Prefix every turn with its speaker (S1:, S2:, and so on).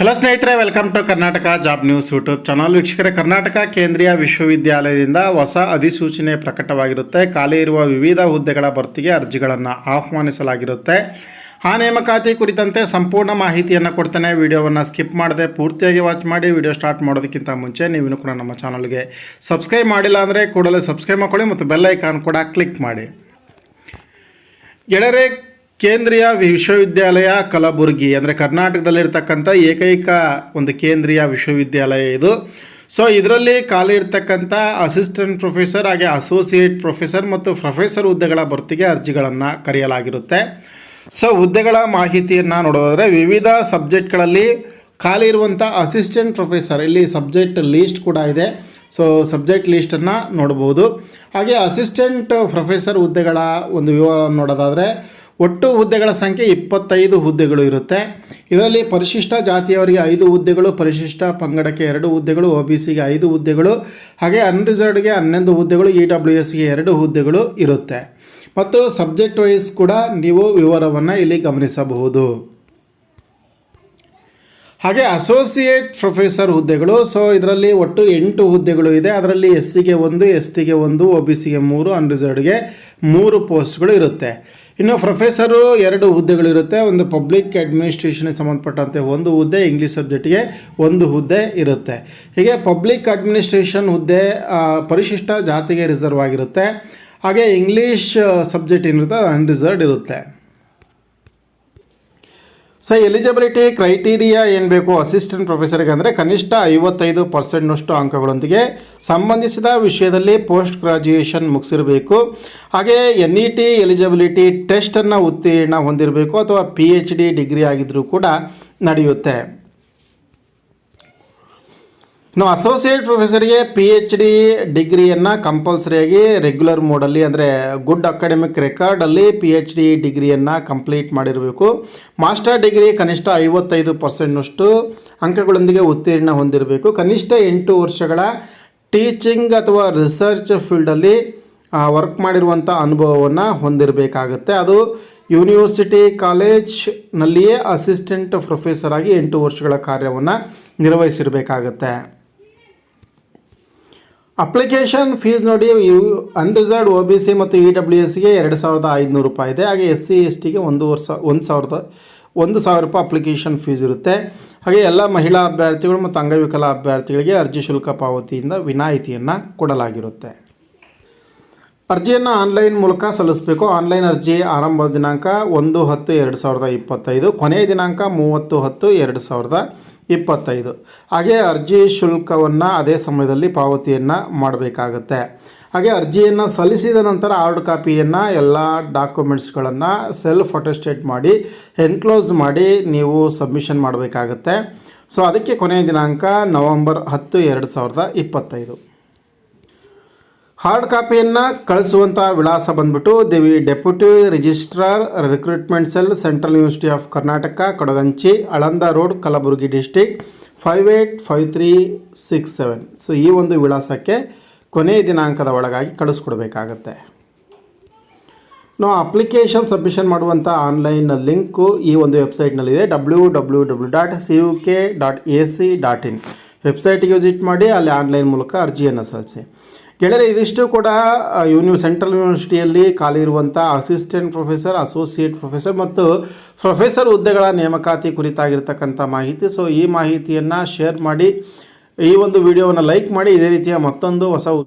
S1: Hello ಸ್ನೇಹಿತರೆ welcome to Karnataka job news YouTube channel ವೀಕ್ಷಕರೇ, ಕರ್ನಾಟಕ ಕೇಂದ್ರೀಯ ವಿಶ್ವವಿದ್ಯಾಲಯದಿಂದ ಹೊಸ ಅಧಿಸೂಚನೆ ಪ್ರಕಟವಾಗಿರುತ್ತೆ. ಖಾಲಿ ಇರುವ ವಿವಿಧ ಹುದ್ದೆಗಳ ಭರ್ತಿಗೆ ಅರ್ಜಿಗಳನ್ನು ಆಹ್ವಾನಿಸಲಾಗಿರುತ್ತೆ. ಆ ನೇಮಕಾತಿ ಕುರಿತಂತೆ ಸಂಪೂರ್ಣ ಮಾಹಿತಿಯನ್ನು ಕೊಡ್ತೇನೆ. ವಿಡಿಯೋವನ್ನು ಸ್ಕಿಪ್ ಮಾಡದೆ ಪೂರ್ತಿಯಾಗಿ ವಾಚ್ ಮಾಡಿ. ವಿಡಿಯೋ ಸ್ಟಾರ್ಟ್ ಮಾಡೋದಕ್ಕಿಂತ ಮುಂಚೆ ನೀವು ಕೂಡ ನಮ್ಮ ಚಾನಲ್ಗೆ ಸಬ್ಸ್ಕ್ರೈಬ್ ಮಾಡಿಲ್ಲ ಅಂದರೆ ಕೂಡಲೇ ಸಬ್ಸ್ಕ್ರೈಬ್ ಮಾಡ್ಕೊಳ್ಳಿ ಮತ್ತು ಬೆಲ್ ಐಕಾನ್ ಕೂಡ ಕ್ಲಿಕ್ ಮಾಡಿ. ಗೆಳೆಯರೆ ಕೇಂದ್ರೀಯ ವಿಶ್ವವಿದ್ಯಾಲಯ ಕಲಬುರಗಿ, ಅಂದರೆ ಕರ್ನಾಟಕದಲ್ಲಿರ್ತಕ್ಕಂಥ ಏಕೈಕ ಒಂದು ಕೇಂದ್ರೀಯ ವಿಶ್ವವಿದ್ಯಾಲಯ ಇದು. ಸೊ ಇದರಲ್ಲಿ ಖಾಲಿ ಇರ್ತಕ್ಕಂಥ ಅಸಿಸ್ಟೆಂಟ್ ಪ್ರೊಫೆಸರ್ ಹಾಗೆ ಅಸೋಸಿಯೇಟ್ ಪ್ರೊಫೆಸರ್ ಮತ್ತು ಪ್ರೊಫೆಸರ್ ಹುದ್ದೆಗಳ ಭರ್ತಿಗೆ ಅರ್ಜಿಗಳನ್ನು ಕರೆಯಲಾಗಿರುತ್ತೆ. ಸೊ ಹುದ್ದೆಗಳ ಮಾಹಿತಿಯನ್ನು ನೋಡೋದಾದರೆ ವಿವಿಧ ಸಬ್ಜೆಕ್ಟ್ಗಳಲ್ಲಿ ಖಾಲಿ ಇರುವಂಥ ಅಸಿಸ್ಟೆಂಟ್ ಪ್ರೊಫೆಸರ್ ಇಲ್ಲಿ ಸಬ್ಜೆಕ್ಟ್ ಲೀಸ್ಟ್ ಕೂಡ ಇದೆ. ಸೊ ಸಬ್ಜೆಕ್ಟ್ ಲೀಸ್ಟನ್ನು ನೋಡ್ಬೋದು. ಹಾಗೆ ಅಸಿಸ್ಟೆಂಟ್ ಪ್ರೊಫೆಸರ್ ಹುದ್ದೆಗಳ ಒಂದು ವಿವರವನ್ನು ನೋಡೋದಾದರೆ ಒಟ್ಟು ಹುದ್ದೆಗಳ ಸಂಖ್ಯೆ ಇಪ್ಪತ್ತೈದು ಹುದ್ದೆಗಳು ಇರುತ್ತೆ. ಇದರಲ್ಲಿ ಪರಿಶಿಷ್ಟ ಜಾತಿಯವರಿಗೆ ಐದು ಹುದ್ದೆಗಳು, ಪರಿಶಿಷ್ಟ ಪಂಗಡಕ್ಕೆ ಎರಡು ಹುದ್ದೆಗಳು, ಒ ಬಿ ಸಿಗೆ ಐದು ಹುದ್ದೆಗಳು, ಹಾಗೆ ಅನ್ರಿಸರ್ವ್ಡ್ಗೆ ಹನ್ನೊಂದು ಹುದ್ದೆಗಳು, ಇ ಡಬ್ಲ್ಯೂ ಎಸ್ಗೆ ಎರಡು ಹುದ್ದೆಗಳು ಇರುತ್ತೆ. ಮತ್ತು ಸಬ್ಜೆಕ್ಟ್ ವೈಸ್ ಕೂಡ ನೀವು ವಿವರವನ್ನು ಇಲ್ಲಿ ಗಮನಿಸಬಹುದು. ಹಾಗೆ ಅಸೋಸಿಯೇಟ್ ಪ್ರೊಫೆಸರ್ ಹುದ್ದೆಗಳು, ಸೊ ಇದರಲ್ಲಿ ಒಟ್ಟು ಎಂಟು ಹುದ್ದೆಗಳು ಇದೆ. ಅದರಲ್ಲಿ ಎಸ್ ಸಿಗೆ ಒಂದು ಎಸ್ ಟಿಗೆ ಒಂದು, ಒ ಬಿ ಸಿಗೆ ಮೂರು, ಅನ್ರಿಸರ್ವ್ಡ್ಗೆ ಮೂರು ಪೋಸ್ಟ್ಗಳು ಇರುತ್ತೆ. ಇನ್ನು ಪ್ರೊಫೆಸರು ಎರಡು ಹುದ್ದೆಗಳಿರುತ್ತೆ ಒಂದು ಪಬ್ಲಿಕ್ ಅಡ್ಮಿನಿಸ್ಟ್ರೇಷನ್ಗೆ ಸಂಬಂಧಪಟ್ಟಂತೆ ಒಂದು ಹುದ್ದೆ, ಇಂಗ್ಲೀಷ್ ಸಬ್ಜೆಕ್ಟಿಗೆ ಒಂದು ಹುದ್ದೆ ಇರುತ್ತೆ. ಹೀಗೆ ಪಬ್ಲಿಕ್ ಅಡ್ಮಿನಿಸ್ಟ್ರೇಷನ್ ಹುದ್ದೆ ಪರಿಶಿಷ್ಟ ಜಾತಿಗೆ ರಿಸರ್ವ್ ಆಗಿರುತ್ತೆ. ಹಾಗೆ ಇಂಗ್ಲೀಷ್ ಸಬ್ಜೆಕ್ಟ್ ಏನಿರುತ್ತೆ ಅನ್ರಿಸರ್ವ್ಡ್ ಇರುತ್ತೆ. ಸೊ ಎಲಿಜಿಬಿಲಿಟಿ ಕ್ರೈಟೀರಿಯಾ ಏನು ಬೇಕು? ಅಸಿಸ್ಟೆಂಟ್ ಪ್ರೊಫೆಸರ್ಗೆ ಅಂದರೆ ಕನಿಷ್ಠ ಐವತ್ತೈದು ಪರ್ಸೆಂಟ್ನಷ್ಟು ಅಂಕಗಳೊಂದಿಗೆ ಸಂಬಂಧಿಸಿದ ವಿಷಯದಲ್ಲಿ ಪೋಸ್ಟ್ ಗ್ರಾಜ್ಯುಯೇಷನ್ ಮುಗಿಸಿರಬೇಕು. ಹಾಗೆ ಎನ್ ಇ ಟಿ ಎಲಿಜಿಬಿಲಿಟಿ ಟೆಸ್ಟನ್ನು ಉತ್ತೀರ್ಣ ಹೊಂದಿರಬೇಕು ಅಥವಾ ಪಿ ಎಚ್ ಡಿ ಡಿಗ್ರಿ ಆಗಿದ್ದರೂ ಕೂಡ ನಡೆಯುತ್ತೆ. ಇನ್ನು ಅಸೋಸಿಯೇಟ್ ಪ್ರೊಫೆಸರ್ಗೆ ಪಿ ಎಚ್ ಡಿ ಡಿಗ್ರಿಯನ್ನು ಕಂಪಲ್ಸರಿಯಾಗಿ ರೆಗ್ಯುಲರ್ ಮೋಡಲ್ಲಿ ಅಂದರೆ ಗುಡ್ ಅಕಾಡೆಮಿಕ್ ರೆಕಾರ್ಡಲ್ಲಿ ಪಿ ಎಚ್ ಡಿ ಡಿಗ್ರಿಯನ್ನು ಕಂಪ್ಲೀಟ್ ಮಾಡಿರಬೇಕು. ಮಾಸ್ಟರ್ ಡಿಗ್ರಿ ಕನಿಷ್ಠ ಐವತ್ತೈದು ಪರ್ಸೆಂಟ್ನಷ್ಟು ಅಂಕಗಳೊಂದಿಗೆ ಉತ್ತೀರ್ಣ ಹೊಂದಿರಬೇಕು. ಕನಿಷ್ಠ ಎಂಟು ವರ್ಷಗಳ ಟೀಚಿಂಗ್ ಅಥವಾ ರಿಸರ್ಚ್ ಫೀಲ್ಡಲ್ಲಿ ವರ್ಕ್ ಮಾಡಿರುವಂಥ ಅನುಭವವನ್ನು ಹೊಂದಿರಬೇಕಾಗುತ್ತೆ. ಅದು ಯೂನಿವರ್ಸಿಟಿ ಕಾಲೇಜ್ನಲ್ಲಿಯೇ ಅಸಿಸ್ಟೆಂಟ್ ಪ್ರೊಫೆಸರ್ ಆಗಿ ಎಂಟು ವರ್ಷಗಳ ಕಾರ್ಯವನ್ನು ನಿರ್ವಹಿಸಿರಬೇಕಾಗತ್ತೆ. ಅಪ್ಲಿಕೇಶನ್ ಫೀಸ್ ನೋಡಿ U unreserved O B C ಮತ್ತು ಇ ಡಬ್ಲ್ಯೂ ಎಸ್ಗೆ ಎರಡು ಸಾವಿರದ ಐದುನೂರು ರೂಪಾಯಿ ಇದೆ. ಹಾಗೆ ಎಸ್ ಸಿ ಎಸ್ ಟಿಗೆ ಒಂದು ವರ್ಷ, ಒಂದು ಸಾವಿರದ, ಒಂದು ಸಾವಿರ ರೂಪಾಯಿ ಅಪ್ಲಿಕೇಶನ್ ಫೀಸ್ ಇರುತ್ತೆ. ಹಾಗೆ ಎಲ್ಲ ಮಹಿಳಾ ಅಭ್ಯರ್ಥಿಗಳು ಮತ್ತು ಅಂಗವಿಕಲ ಅಭ್ಯರ್ಥಿಗಳಿಗೆ ಅರ್ಜಿ ಶುಲ್ಕ ಪಾವತಿಯಿಂದ ವಿನಾಯಿತಿಯನ್ನು ಕೊಡಲಾಗಿರುತ್ತೆ. ಅರ್ಜಿಯನ್ನು ಆನ್ಲೈನ್ ಮೂಲಕ ಸಲ್ಲಿಸಬೇಕು. ಆನ್ಲೈನ್ ಅರ್ಜಿ ಆರಂಭ ದಿನಾಂಕ ಒಂದು ಹತ್ತು ಎರಡು ಸಾವಿರದ ಇಪ್ಪತ್ತೈದು. ಕೊನೆಯ ದಿನಾಂಕ ಮೂವತ್ತು ಹತ್ತು ಎರಡು ಸಾವಿರದ ಇಪ್ಪತ್ತೈದು. ಹಾಗೆ ಅರ್ಜಿ ಶುಲ್ಕವನ್ನು ಅದೇ ಸಮಯದಲ್ಲಿ ಪಾವತಿಯನ್ನು ಮಾಡಬೇಕಾಗತ್ತೆ. ಹಾಗೆ ಅರ್ಜಿಯನ್ನು ಸಲ್ಲಿಸಿದ ನಂತರ ಹಾರ್ಡ್ ಕಾಪಿಯನ್ನು ಎಲ್ಲ ಡಾಕ್ಯುಮೆಂಟ್ಸ್ಗಳನ್ನು ಸೆಲ್ಫ್ ಅಟೆಸ್ಟೇಟ್ ಮಾಡಿ, ಎನ್ಕ್ಲೋಸ್ ಮಾಡಿ ನೀವು ಸಬ್ಮಿಷನ್ ಮಾಡಬೇಕಾಗತ್ತೆ. ಸೊ ಅದಕ್ಕೆ ಕೊನೆಯ ದಿನಾಂಕ ನವಂಬರ್ ಹತ್ತು, ಎರಡು ಸಾವಿರದ ಇಪ್ಪತ್ತೈದು. ಹಾರ್ಡ್ ಕಾಪಿಯನ್ನು ಕಳಿಸುವಂಥ ವಿಳಾಸ ಬಂದ್ಬಿಟ್ಟು ದೇವಿ deputy registrar recruitment cell central university of Karnataka, Kadaganchi, Aland road, Kalaburagi district five eight five three six seven so ಈ ಒಂದು ವಿಳಾಸಕ್ಕೆ ಕೊನೆಯ ದಿನಾಂಕದ ಒಳಗಾಗಿ ಕಳಿಸ್ಕೊಡ್ಬೇಕಾಗತ್ತೆ. ನಾವು ಅಪ್ಲಿಕೇಶನ್ ಸಬ್ಮಿಷನ್ ಮಾಡುವಂಥ ಆನ್ಲೈನ್ ಲಿಂಕು ಈ ಒಂದು ವೆಬ್ಸೈಟ್ನಲ್ಲಿದೆ W W W dot C U K dot A C dot in ವೆಬ್ಸೈಟಿಗೆ ವಿಸಿಟ್ ಮಾಡಿ, ಅಲ್ಲಿ ಆನ್ಲೈನ್ ಮೂಲಕ ಅರ್ಜಿಯನ್ನು ಸಲ್ಲಿಸಿ. ಗೆಳೆಯರೆ ಇದಿಷ್ಟು ಕೂಡ ಯೂನಿ ಸೆಂಟ್ರಲ್ ಯೂನಿವರ್ಸಿಟಿಯಲ್ಲಿ ಖಾಲಿ ಇರುವಂಥ ಅಸಿಸ್ಟೆಂಟ್ ಪ್ರೊಫೆಸರ್, ಅಸೋಸಿಯೇಟ್ ಪ್ರೊಫೆಸರ್ ಮತ್ತು ಪ್ರೊಫೆಸರ್ ಹುದ್ದೆಗಳ ನೇಮಕಾತಿ ಕುರಿತಾಗಿರ್ತಕ್ಕಂಥ ಮಾಹಿತಿ. ಸೊ ಈ ಮಾಹಿತಿಯನ್ನು ಶೇರ್ ಮಾಡಿ, ಈ ಒಂದು ವಿಡಿಯೋವನ್ನು ಲೈಕ್ ಮಾಡಿ, ಇದೇ ರೀತಿಯ ಮತ್ತೊಂದು ಹೊಸ